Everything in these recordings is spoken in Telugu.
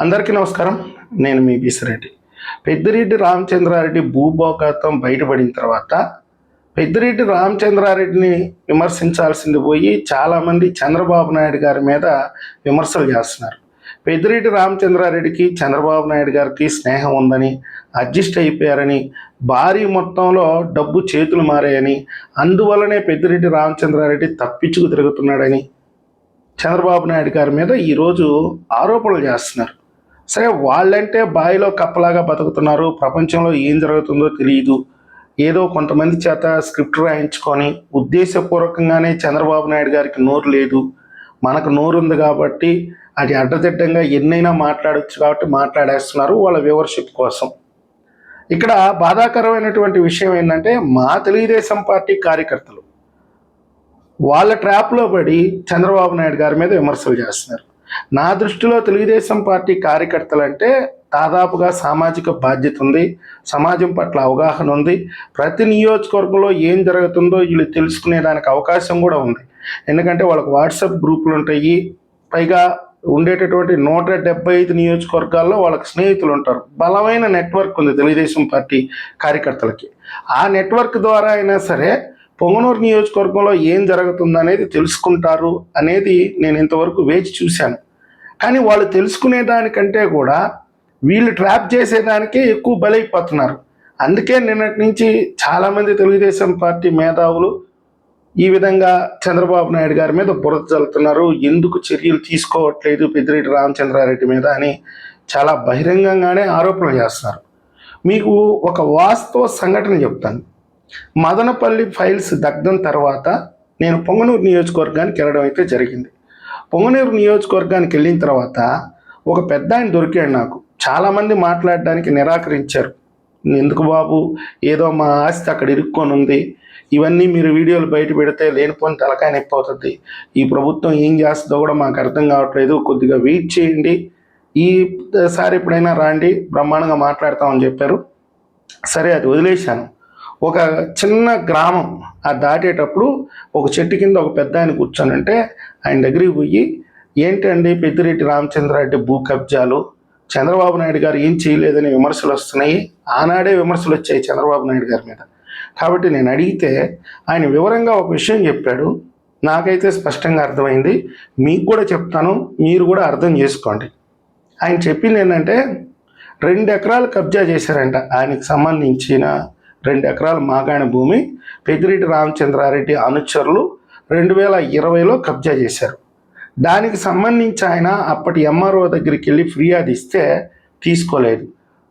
అందరికీ నమస్కారం. నేను మీ బిసిరెడ్డి. పెద్దిరెడ్డి రామచంద్రారెడ్డి భూభోగతం బయటపడిన తర్వాత పెద్దిరెడ్డి రామచంద్రారెడ్డిని విమర్శించాల్సింది పోయి చాలామంది చంద్రబాబు నాయుడు గారి మీద విమర్శలు చేస్తున్నారు. పెద్దిరెడ్డి రామచంద్రారెడ్డికి చంద్రబాబు నాయుడు గారికి స్నేహం ఉందని అడ్జస్ట్ అయిపోయారని భారీ మొత్తంలో డబ్బు చేతులు మారాయని అందువల్లనే పెద్దిరెడ్డి రామచంద్రారెడ్డి తప్పించుకు తిరుగుతున్నాడని చంద్రబాబు నాయుడు గారి మీద ఈరోజు ఆరోపణలు చేస్తున్నారు. సరే వాళ్ళంటే బావిలో కప్పలాగా బతుకుతున్నారు. ప్రపంచంలో ఏం జరుగుతుందో తెలియదు ఏదో కొంతమంది చేత స్క్రిప్ట్ రాయించుకొని ఉద్దేశపూర్వకంగానే చంద్రబాబు నాయుడు గారికి నోరు లేదు. మనకు నోరు ఉంది కాబట్టి అది అడ్డదిడ్డంగా ఎన్నైనా మాట్లాడచ్చు కాబట్టి మాట్లాడేస్తున్నారు వాళ్ళ వ్యూవర్షిప్ కోసం. ఇక్కడ బాధాకరమైనటువంటి విషయం ఏంటంటే మా తెలుగుదేశం పార్టీ కార్యకర్తలు వాళ్ళ ట్రాప్లో పడి చంద్రబాబు నాయుడు గారి మీద విమర్శలు చేస్తున్నారు. నా దృష్టిలో తెలుగుదేశం పార్టీ కార్యకర్తలు అంటే దాదాపుగా సామాజిక బాధ్యత ఉంది. సమాజం పట్ల అవగాహన ఉంది. ప్రతి నియోజకవర్గంలో ఏం జరుగుతుందో వీళ్ళు తెలుసుకునేదానికి అవకాశం కూడా ఉంది. ఎందుకంటే వాళ్ళకి వాట్సాప్ గ్రూపులు ఉంటాయి. పైగా ఉండేటటువంటి నూట డెబ్బై ఐదు నియోజకవర్గాల్లో వాళ్ళకి స్నేహితులు ఉంటారు. బలమైన నెట్వర్క్ ఉంది తెలుగుదేశం పార్టీ కార్యకర్తలకి. ఆ నెట్వర్క్ ద్వారా అయినా సరే పొంగనూరు నియోజకవర్గంలో ఏం జరుగుతుంది అనేది తెలుసుకుంటారు అనేది నేను ఇంతవరకు వేచి చూశాను. కానీ వాళ్ళు తెలుసుకునే దానికంటే కూడా వీళ్ళు ట్రాప్ చేసేదానికే ఎక్కువ బలైపోతున్నారు. అందుకే నిన్నటి నుంచి చాలామంది తెలుగుదేశం పార్టీ మేధావులు ఈ విధంగా చంద్రబాబు నాయుడు గారి మీద బురద చల్లుతున్నారు ఎందుకు చర్యలు తీసుకోవట్లేదు పెద్దిరెడ్డి రామచంద్రారెడ్డి మీద అని చాలా బహిరంగంగానే ఆరోపణలు చేస్తున్నారు. మీకు ఒక వాస్తవ సంఘటన చెప్తాను. మదనపల్లి ఫైల్స్ దగ్ధం తర్వాత నేను పొంగనూరు నియోజకవర్గానికి వెళ్ళడం అయితే జరిగింది. పొంగనూరు నియోజకవర్గానికి వెళ్ళిన తర్వాత ఒక పెద్ద ఆయన దొరికాడు నాకు. చాలామంది మాట్లాడడానికి నిరాకరించారు. ఎందుకు బాబు? ఏదో మా ఆస్తి అక్కడ ఇరుక్కొని ఉంది. ఇవన్నీ మీరు వీడియోలు బయట పెడితే లేనిపోని తలకాయ నొప్పి అవుతుంది. ఈ ప్రభుత్వం ఏం చేస్తుందో కూడా మాకు అర్థం కావట్లేదు. కొద్దిగా వెయిట్ చేయండి. ఈసారి ఎప్పుడైనా రాండి. బ్రహ్మాండంగా మాట్లాడతామని చెప్పారు. సరే అది వదిలేశాను. ఒక చిన్న గ్రామం ఆ దాటేటప్పుడు ఒక చెట్టు కింద ఒక పెద్ద ఆయన కూర్చొనంటే ఆయన దగ్గరికి పోయి ఏంటండి పెద్దిరెడ్డి రామచంద్రారెడ్డి భూ కబ్జాలు? చంద్రబాబు నాయుడు గారు ఏం చేయలేదని విమర్శలు వస్తున్నాయి. ఆనాడే విమర్శలు వచ్చాయి చంద్రబాబు నాయుడు గారి మీద. కాబట్టి నేను అడిగితే ఆయన వివరంగా ఒక విషయం చెప్పాడు. నాకైతే స్పష్టంగా అర్థమైంది. మీకు కూడా చెప్తాను మీరు కూడా అర్థం చేసుకోండి. ఆయన చెప్పింది ఏంటంటే రెండు ఎకరాలు కబ్జా చేశారంట. ఆయనకు సంబంధించిన రెండు ఎకరాల మాగాణి భూమి పెద్దిరెడ్డి రామచంద్రారెడ్డి అనుచరులు రెండు వేల ఇరవైలో కబ్జా చేశారు. దానికి సంబంధించి ఆయన అప్పటి ఎంఆర్ఓ దగ్గరికి వెళ్ళి ఫిర్యాదు ఇస్తే తీసుకోలేదు.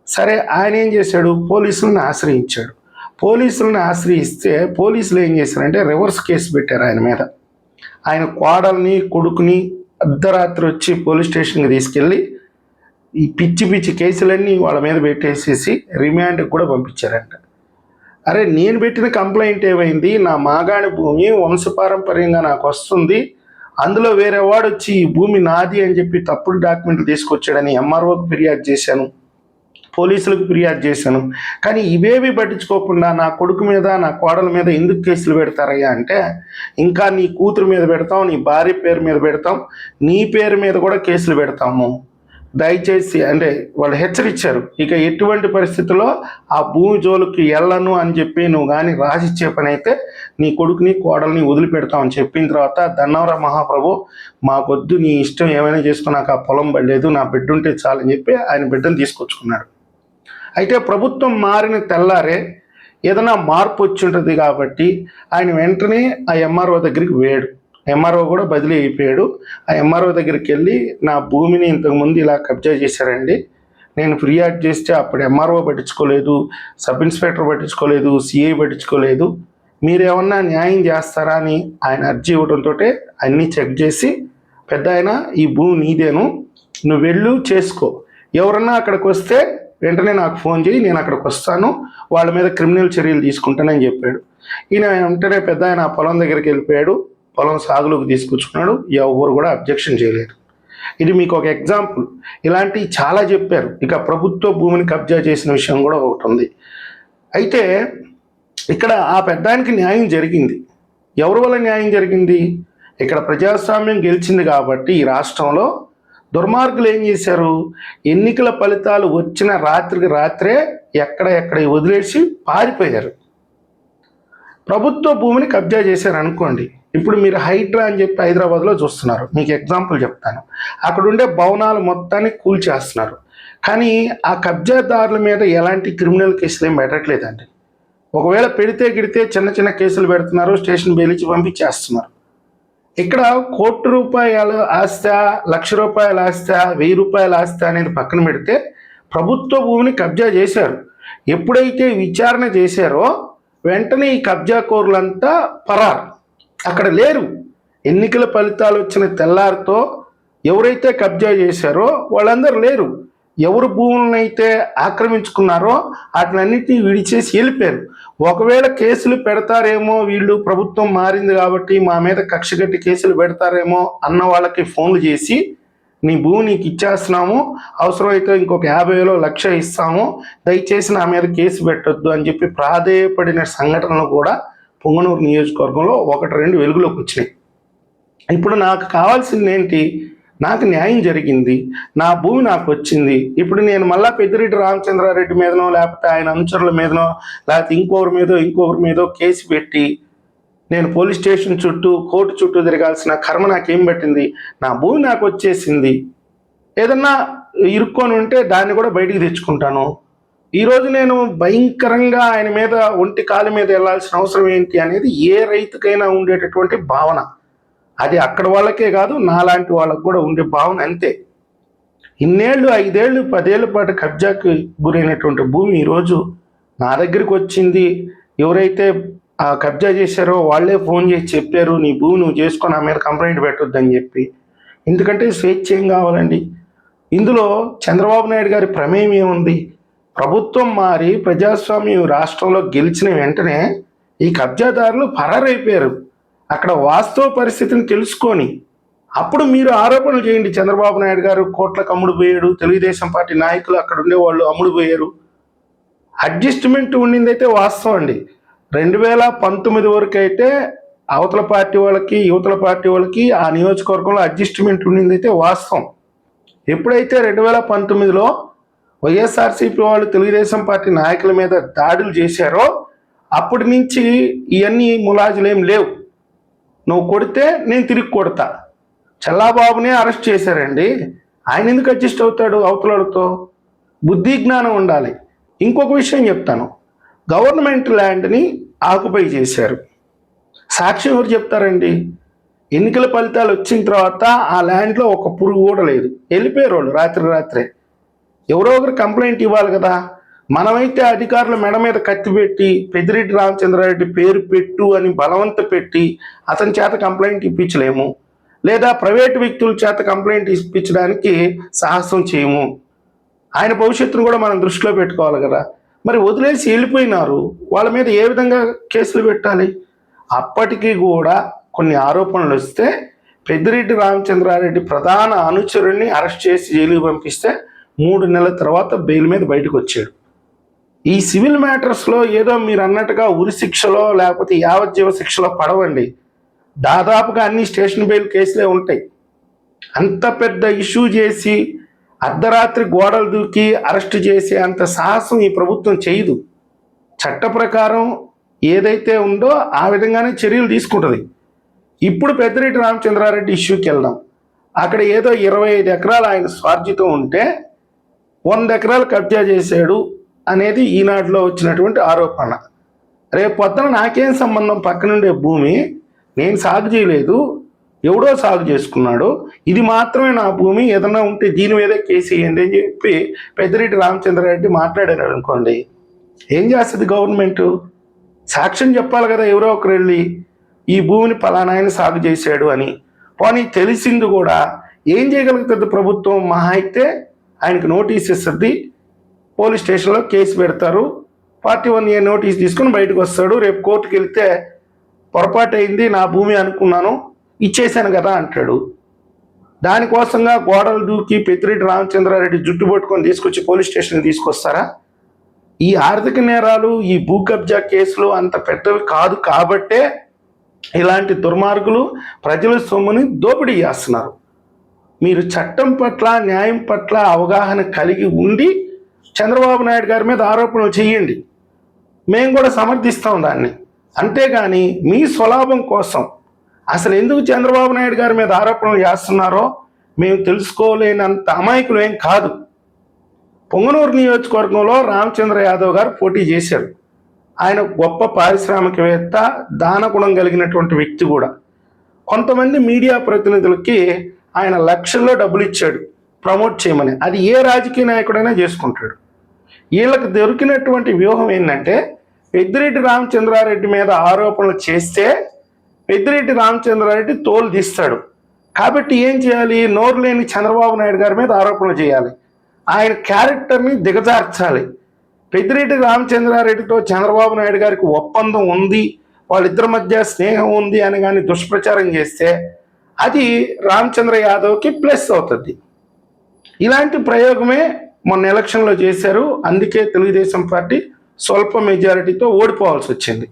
సరే ఆయన ఏం చేశాడు? పోలీసులను ఆశ్రయించాడు. పోలీసులను ఆశ్రయిస్తే పోలీసులు ఏం చేశారంటే రివర్స్ కేసు పెట్టారు ఆయన మీద. ఆయన కోడల్ని కొడుకుని అర్ధరాత్రి వచ్చి పోలీస్ స్టేషన్కి తీసుకెళ్ళి ఈ పిచ్చి పిచ్చి కేసులన్నీ వాళ్ళ మీద పెట్టేసేసి రిమాండ్కి కూడా పంపించారంట. అరే నేను పెట్టిన కంప్లైంట్ ఏమైంది? నా మాగాణి భూమి వంశపారంపర్యంగా నాకు వస్తుంది. అందులో వేరే వాడు వచ్చి ఈ భూమి నాది అని చెప్పి తప్పుడు డాక్యుమెంట్లు తీసుకొచ్చాడని ఎంఆర్ఓకి ఫిర్యాదు చేశాను. పోలీసులకు ఫిర్యాదు చేశాను. కానీ ఇవేవి పట్టించుకోకుండా నా కొడుకు మీద నా కోడల మీద ఎందుకు కేసులు పెడతారయ్యా అంటే ఇంకా నీ కూతురు మీద పెడతాం నీ భార్య పేరు మీద పెడతాం నీ పేరు మీద కూడా కేసులు పెడతాము. దయచేసి అంటే వాళ్ళు హెచ్చరించారు ఇక ఎటువంటి పరిస్థితుల్లో ఆ భూమి జోలికి వెళ్ళను అని చెప్పి నువ్వు కానీ రాసిచ్చే పని అయితే నీ కొడుకుని కోడల్ని వదిలిపెడతామని చెప్పిన తర్వాత దన్నవర మహాప్రభు మాకొద్దు నీ ఇష్టం ఏమైనా చేసుకో నాకు ఆ పొలం పడలేదు నా బిడ్డ ఉంటే చాలని చెప్పి ఆయన బిడ్డను తీసుకొచ్చుకున్నాడు. అయితే ప్రభుత్వం మారిన తెల్లారే ఏదైనా మార్పు వచ్చి ఉంటుంది కాబట్టి ఆయన వెంటనే ఆ ఎంఆర్ఓ దగ్గరికి వేడు ఎంఆర్ఓ కూడా బదిలీ అయిపోయాడు. ఆ ఎంఆర్ఓ దగ్గరికి వెళ్ళి నా భూమిని ఇంతకుముందు ఇలా కబ్జా చేశారండి. నేను ఫిర్యాదు చేస్తే అప్పుడు ఎంఆర్ఓ పట్టించుకోలేదు సబ్ ఇన్స్పెక్టర్ పట్టించుకోలేదు సిఐ పట్టించుకోలేదు. మీరేమన్నా న్యాయం చేస్తారా అని ఆయన అర్జీ ఇవ్వడంతో అన్నీ చెక్ చేసి పెద్ద ఆయన ఈ భూమి నీదేను నువ్వు వెళ్ళు చేసుకో. ఎవరన్నా అక్కడికి వస్తే వెంటనే నాకు ఫోన్ చేయి నేను అక్కడికి వస్తాను వాళ్ళ మీద క్రిమినల్ చర్యలు తీసుకుంటానని చెప్పాడు. ఈయన వెంటనే పెద్ద ఆయన ఆ పొలం దగ్గరికి వెళ్ళిపోయాడు. పొలం సాగులోకి తీసుకొచ్చుకున్నాడు ఎవరు కూడా అబ్జెక్షన్ చేయలేదు. ఇది మీకు ఒక ఎగ్జాంపుల్. ఇలాంటివి చాలా చెప్పారు. ఇక ప్రభుత్వ భూమిని కబ్జా చేసిన విషయం కూడా ఒకటి ఉంది. అయితే ఇక్కడ ఆ పెద్దానికి న్యాయం జరిగింది. ఎవరి వల్ల న్యాయం జరిగింది? ఇక్కడ ప్రజాస్వామ్యం గెలిచింది కాబట్టి ఈ రాష్ట్రంలో దుర్మార్గులు ఏం చేశారు? ఎన్నికల ఫలితాలు వచ్చిన రాత్రికి రాత్రే ఎక్కడ ఎక్కడ వదిలేసి పారిపోయారు. ప్రభుత్వ భూమిని కబ్జా చేశారు అనుకోండి ఇప్పుడు మీరు హైడ్రా అని చెప్పి హైదరాబాద్లో చూస్తున్నారు. మీకు ఎగ్జాంపుల్ చెప్తాను. అక్కడ ఉండే భవనాలు మొత్తాన్ని కూల్చేస్తున్నారు కానీ ఆ కబ్జాదారుల మీద ఎలాంటి క్రిమినల్ కేసులు ఏం పెట్టట్లేదండి. ఒకవేళ పెడితే గిడితే చిన్న చిన్న కేసులు పెడుతున్నారు స్టేషన్ బెయిలిచ్చి పంపించేస్తున్నారు. ఇక్కడ కోటి రూపాయలు ఆస్తి లక్ష రూపాయల ఆస్తి వెయ్యి రూపాయల ఆస్తి అనేది పక్కన పెడితే ప్రభుత్వ భూమిని కబ్జా చేశారు. ఎప్పుడైతే విచారణ చేశారో వెంటనే ఈ కబ్జా కోరులంతా పరారు. అక్కడ లేరు. ఎన్నికల ఫలితాలు వచ్చిన తెల్లారితో ఎవరైతే కబ్జా చేశారో వాళ్ళందరూ లేరు. ఎవరు భూములను అయితే ఆక్రమించుకున్నారో వాటినన్నిటినీ విడిచేసి వెళ్ళిపోయారు. ఒకవేళ కేసులు పెడతారేమో వీళ్ళు ప్రభుత్వం మారింది కాబట్టి మా మీద కక్షగట్టి కేసులు పెడతారేమో అన్న వాళ్ళకి ఫోన్లు చేసి నీ భూమి నీకు ఇచ్చేస్తున్నాము అవసరమైతే ఇంకొక యాభై వేలో లక్ష ఇస్తాము దయచేసి నా మీద కేసు పెట్టొద్దు అని చెప్పి ప్రాధేయపడిన సంఘటనలు కూడా పొంగనూరు నియోజకవర్గంలో ఒకటి రెండు వెలుగులోకి వచ్చినాయి. ఇప్పుడు నాకు కావాల్సింది ఏంటి? నాకు న్యాయం జరిగింది. నా భూమి నాకు వచ్చింది. ఇప్పుడు నేను మళ్ళా పెద్దిరెడ్డి రామచంద్రారెడ్డి మీదనో లేకపోతే ఆయన అనుచరుల మీదనో లేకపోతే ఇంకొకరి మీదో ఇంకొకరి మీదో కేసు పెట్టి నేను పోలీస్ స్టేషన్ చుట్టూ కోర్టు చుట్టూ తిరగాల్సిన కర్మ నాకేం పట్టింది? నా భూమి నాకు వచ్చేసింది. ఏదన్నా ఇరుక్కొని ఉంటే దాన్ని కూడా బయటికి తెచ్చుకుంటాను. ఈరోజు నేను భయంకరంగా ఆయన మీద ఒంటి కాలు మీద వెళ్ళాల్సిన అవసరం ఏంటి అనేది ఏ రైతుకైనా ఉండేటటువంటి భావన. అది అక్కడ వాళ్ళకే కాదు నాలాంటి వాళ్ళకు కూడా ఉండే భావన అంతే. ఇన్నేళ్ళు ఐదేళ్ళు పదేళ్ళ పాటు కబ్జాకు గురైనటువంటి భూమి ఈరోజు నా దగ్గరికి వచ్చింది. ఎవరైతే ఆ కబ్జా చేశారో వాళ్ళే ఫోన్ చేసి చెప్పారు నీ భూమి నువ్వు చేసుకొని నా మీద కంప్లైంట్ పెట్టొద్దని చెప్పి. ఎందుకంటే స్వేచ్ఛ ఏం కావాలండి? ఇందులో చంద్రబాబు నాయుడు గారి ప్రమేయం ఏముంది? ప్రభుత్వం మారి ప్రజాస్వామ్యం రాష్ట్రంలో గెలిచిన వెంటనే ఈ కబ్జాదారులు పరారైపోయారు అక్కడ వాస్తవ పరిస్థితిని తెలుసుకొని అప్పుడు మీరు ఆరోపణలు చేయండి. చంద్రబాబు నాయుడు గారు కోట్లకు అమ్ముడు పోయాడు తెలుగుదేశం పార్టీ నాయకులు అక్కడ ఉండేవాళ్ళు అమ్ముడు పోయారు అడ్జస్ట్మెంట్ ఉండిందైతే వాస్తవం అండి. రెండు వేల పంతొమ్మిది వరకు అయితే అవతల పార్టీ వాళ్ళకి యువతల పార్టీ వాళ్ళకి ఆ నియోజకవర్గంలో అడ్జస్ట్మెంట్ ఉండిందైతే వాస్తవం. ఎప్పుడైతే రెండు వేల పంతొమ్మిదిలో వైఎస్ఆర్సీపీ వాళ్ళు తెలుగుదేశం పార్టీ నాయకుల మీద దాడులు చేశారో అప్పటి నుంచి ఇవన్నీ ములాజులేం లేవు. నువ్వు కొడితే నేను తిరిగి కొడతా. చల్లాబాబునే అరెస్ట్ చేశారండి. ఆయన ఎందుకు అడ్జస్ట్ అవుతాడు అవతలతో బుద్ధి జ్ఞానం ఉండాలి. ఇంకొక విషయం చెప్తాను. గవర్నమెంట్ ల్యాండ్ని ఆకుపై చేశారు. సాక్ష్యం ఎవరు చెప్తారండి? ఎన్నికల ఫలితాలు వచ్చిన తర్వాత ఆ ల్యాండ్లో ఒక పురుగు కూడా లేదు. వెళ్ళిపోయారు వాళ్ళు రాత్రి రాత్రే. ఎవరో ఒకరు కంప్లైంట్ ఇవ్వాలి కదా. మనమైతే అధికారుల మెడ మీద కత్తి పెట్టి పెద్దిరెడ్డి రామచంద్రారెడ్డి పేరు పెట్టు అని బలవంత పెట్టి అతని చేత కంప్లైంట్ ఇప్పించలేము. లేదా ప్రైవేటు వ్యక్తుల చేత కంప్లైంట్ ఇప్పించడానికి సాహసం చేయము. ఆయన భవిష్యత్తును కూడా మనం దృష్టిలో పెట్టుకోవాలి కదా. మరి వదిలేసి వెళ్ళిపోయినారు. వాళ్ళ మీద ఏ విధంగా కేసులు పెట్టాలి? అప్పటికీ కూడా కొన్ని ఆరోపణలు వస్తే పెద్దిరెడ్డి రామచంద్రారెడ్డి ప్రధాన అనుచరుణ్ణి అరెస్ట్ చేసి జైలుకి పంపిస్తే మూడు నెలల తర్వాత బెయిల్ మీద బయటకు వచ్చాడు. ఈ సివిల్ మ్యాటర్స్లో ఏదో మీరు అన్నట్టుగా ఉరి శిక్షలో లేకపోతే యావజ్జీవ శిక్షలో పడవండి. దాదాపుగా అన్ని స్టేషన్ బెయిల్ కేసులే ఉంటాయి. అంత పెద్ద ఇష్యూ చేసి అర్ధరాత్రి గోడలు దూకి అరెస్ట్ చేసే అంత సాహసం ఈ ప్రభుత్వం చేయదు. చట్ట ప్రకారం ఏదైతే ఉందో ఆ విధంగానే చర్యలు తీసుకుంటుంది. ఇప్పుడు పెద్దిరెడ్డి రామచంద్రారెడ్డి ఇష్యూకి వెళ్దాం. అక్కడ ఏదో ఇరవై ఐదు ఎకరాలు ఆయన స్వార్జితం ఉంటే వంద ఎకరాలు కబ్జా చేశాడు అనేది ఈనాటిలో వచ్చినటువంటి ఆరోపణ. రేపు పొద్దున నాకేం సంబంధం పక్కనుండే భూమి నేను సాగు చేయలేదు ఎవడో సాగు చేసుకున్నాడు ఇది మాత్రమే నా భూమి ఏదన్నా ఉంటే దీని మీదే కేసు వేయండి అని చెప్పి పెద్దిరెడ్డి రామచంద్రారెడ్డి మాట్లాడారు అనుకోండి ఏం చేస్తుంది గవర్నమెంట్ సాక్ష్యం చెప్పాలి కదా ఎవరో ఒకరు వెళ్ళి ఈ భూమిని పలానా ఆయన సాగు చేశాడు అని. పోనీ తెలిసింది కూడా ఏం చేయగలుగుతుంది ప్రభుత్వం? మహా అయితే ఆయనకు నోటీస్ ఇస్తుంది. పోలీస్ స్టేషన్లో కేసు పెడతారు. ఫార్టీ వన్ ఏ నోటీస్ తీసుకుని బయటకు వస్తాడు. రేపు కోర్టుకి వెళ్తే పొరపాటు అయింది నా భూమి అనుకున్నాను ఇచ్చేసాను కదా అంటాడు. దానికోసంగా గోడలు దూకి పెద్దిరెడ్డి రామచంద్రారెడ్డి జుట్టు పట్టుకొని తీసుకొచ్చి పోలీస్ స్టేషన్కి తీసుకొస్తారా? ఈ ఆర్థిక నేరాలు ఈ భూ కబ్జా కేసులు అంత పెద్దవి కాదు కాబట్టే ఇలాంటి దుర్మార్గులు ప్రజల సొమ్ముని దోపిడీ చేస్తున్నారు. మీరు చట్టం పట్ల న్యాయం పట్ల అవగాహన కలిగి ఉండి చంద్రబాబు నాయుడు గారి మీద ఆరోపణలు చేయండి. మేము కూడా సమర్థిస్తాం దాన్ని. అంతేగాని మీ స్వలాభం కోసం అసలు ఎందుకు చంద్రబాబు నాయుడు గారి మీద ఆరోపణలు చేస్తున్నారో మేము తెలుసుకోలేనంత అమాయకులు ఏం కాదు. పొంగనూరు నియోజకవర్గంలో రామచంద్ర యాదవ్ గారు పోటీ చేశారు. ఆయన గొప్ప పారిశ్రామికవేత్త దానగుణం కలిగినటువంటి వ్యక్తి కూడా. కొంతమంది మీడియా ప్రతినిధులకి ఆయన లక్షల్లో డబ్బులు ఇచ్చాడు ప్రమోట్ చేయమని. అది ఏ రాజకీయ నాయకుడైనా చేసుకుంటాడు. వీళ్ళకి దొరికినటువంటి వ్యూహం ఏంటంటే పెద్దిరెడ్డి రామచంద్రారెడ్డి మీద ఆరోపణలు చేస్తే పెద్దిరెడ్డి రామచంద్రారెడ్డి తోలు తీస్తాడు. కాబట్టి ఏం చేయాలి? నోరు లేని చంద్రబాబు నాయుడు గారి మీద ఆరోపణలు చేయాలి. ఆయన క్యారెక్టర్ని దిగజార్చాలి. పెద్దిరెడ్డి రామచంద్రారెడ్డితో చంద్రబాబు నాయుడు గారికి ఒప్పందం ఉంది వాళ్ళిద్దరి మధ్య స్నేహం ఉంది అని కానీ దుష్ప్రచారం చేస్తే అది రామచంద్ర యాదవ్కి ప్లస్ అవుతుంది. ఇలాంటి ప్రయోగమే మొన్న ఎలక్షన్లో చేశారు. అందుకే తెలుగుదేశం పార్టీ స్వల్ప మెజారిటీతో ఓడిపోవాల్సి వచ్చింది.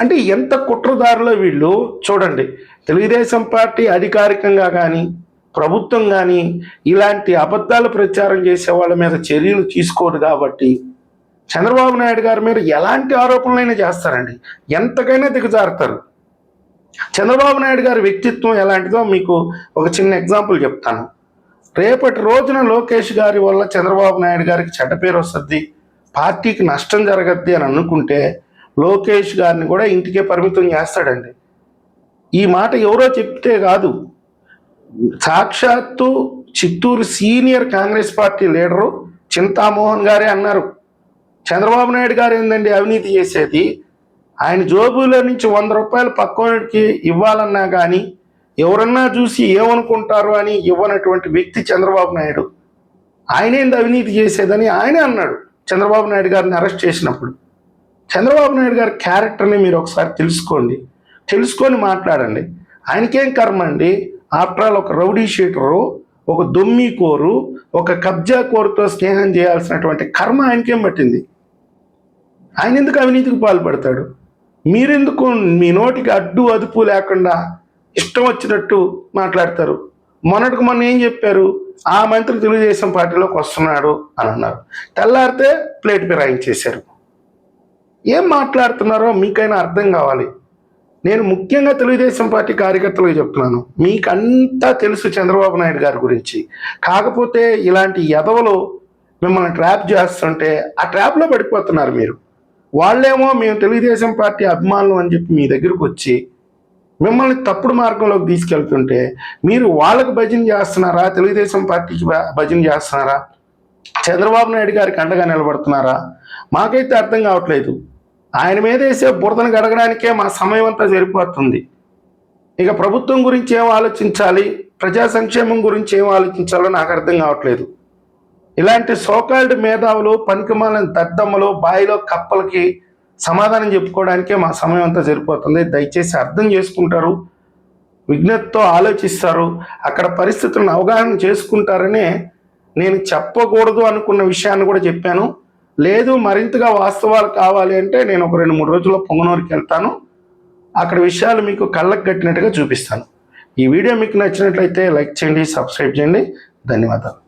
అంటే ఎంత కుట్రదారులో వీళ్ళు చూడండి. తెలుగుదేశం పార్టీ అధికారికంగా కానీ ప్రభుత్వం కానీ ఇలాంటి అబద్ధాలు ప్రచారం చేసే వాళ్ళ మీద చర్యలు తీసుకోదు కాబట్టి చంద్రబాబు నాయుడు గారి మీద ఎలాంటి ఆరోపణలైనా చేస్తారండి. ఎంతకైనా దిగజారుతారు. చంద్రబాబు నాయుడు గారి వ్యక్తిత్వం ఎలాంటిదో మీకు ఒక చిన్న ఎగ్జాంపుల్ చెప్తాను. రేపటి రోజున లోకేష్ గారి వల్ల చంద్రబాబు నాయుడు గారికి చెడ్డ పేరు వస్తుంది. పార్టీకి నష్టం జరగద్ది అని అనుకుంటే లోకేష్ గారిని కూడా ఇంటికే పరిమితం చేస్తాడండి. ఈ మాట ఎవరో చెప్తే కాదు. సాక్షాత్తు Chittoor senior Congress party leader Chintamohan గారే అన్నారు. చంద్రబాబు నాయుడు గారు ఏందండి అవినీతి చేసేది? ఆయన జోబులో నుంచి వంద రూపాయలు పక్కోడికి ఇవ్వాలన్నా కానీ ఎవరన్నా చూసి ఏమనుకుంటారు అని ఇవ్వనటువంటి వ్యక్తి చంద్రబాబు నాయుడు. ఆయనేంది అవినీతి చేసేదని ఆయనే అన్నాడు. చంద్రబాబు నాయుడు గారిని అరెస్ట్ చేసినప్పుడు. చంద్రబాబు నాయుడు గారి క్యారెక్టర్ని మీరు ఒకసారి తెలుసుకోండి. తెలుసుకొని మాట్లాడండి. ఆయనకేం కర్మ అండి? ఆఫ్టర్ ఆల్ ఒక రౌడీ షీటరు ఒక దొమ్మి కోరు ఒక కబ్జా కోరుతో స్నేహం చేయాల్సినటువంటి కర్మ ఆయనకేం పట్టింది? ఆయన ఎందుకు అవినీతికి పాల్పడతాడు? మీరెందుకు మీ నోటికి అడ్డు అదుపు లేకుండా ఇష్టం వచ్చినట్టు మాట్లాడతారు? మొన్నటికి మొన్న ఏం చెప్పారు? ఆ మంత్రి తెలుగుదేశం పార్టీలోకి వస్తున్నాడు అని అన్నారు. తెల్లారితే ప్లేట్ ఫిరాయించేశారు ఏం మాట్లాడుతున్నారో మీకైనా అర్థం కావాలి. నేను ముఖ్యంగా తెలుగుదేశం పార్టీ కార్యకర్తలకు చెప్తున్నాను. మీకంతా తెలుసు చంద్రబాబు నాయుడు గారి గురించి. కాకపోతే ఇలాంటి ఎదవలు మిమ్మల్ని ట్రాప్ చేస్తుంటే ఆ ట్రాప్లో పడిపోతున్నారు మీరు. వాళ్ళేమో మేము తెలుగుదేశం పార్టీ అభిమానులు అని చెప్పి మీ దగ్గరకు వచ్చి మిమ్మల్ని తప్పుడు మార్గంలోకి తీసుకెళ్తుంటే మీరు వాళ్ళకు భజన చేస్తున్నారా? తెలుగుదేశం పార్టీకి భజన చేస్తున్నారా? చంద్రబాబు నాయుడు గారికి అండగా నిలబడుతున్నారా? మాకైతే అర్థం కావట్లేదు. ఆయన మీద వేసే బురదను గడగడానికే మా సమయం అంతా సరిపోతుంది. ఇక ప్రభుత్వం గురించి ఏం ఆలోచించాలి? ప్రజా సంక్షేమం గురించి ఏం ఆలోచించాలో నాకు అర్థం కావట్లేదు. ఇలాంటి సోకాల్డ్ మేధావులు పనికిమాలని దద్దమ్మలు బాయిలో కప్పలకి సమాధానం చెప్పుకోవడానికే మా సమయం అంతా సరిపోతుంది. దయచేసి అర్థం చేసుకుంటారు విజ్ఞతతో ఆలోచిస్తారు అక్కడ పరిస్థితులను అవగాహన చేసుకుంటారనే నేను చెప్పకూడదు అనుకున్న విషయాన్ని కూడా చెప్పాను. లేదు మరింతగా వాస్తవాలు కావాలి అంటే నేను ఒక రెండు మూడు రోజుల్లో పొంగనూరుకి వెళ్తాను. అక్కడ విషయాలు మీకు కళ్ళకు కట్టినట్టుగా చూపిస్తాను. ఈ వీడియో మీకు నచ్చినట్లయితే లైక్ చేయండి సబ్స్క్రైబ్ చేయండి. ధన్యవాదాలు.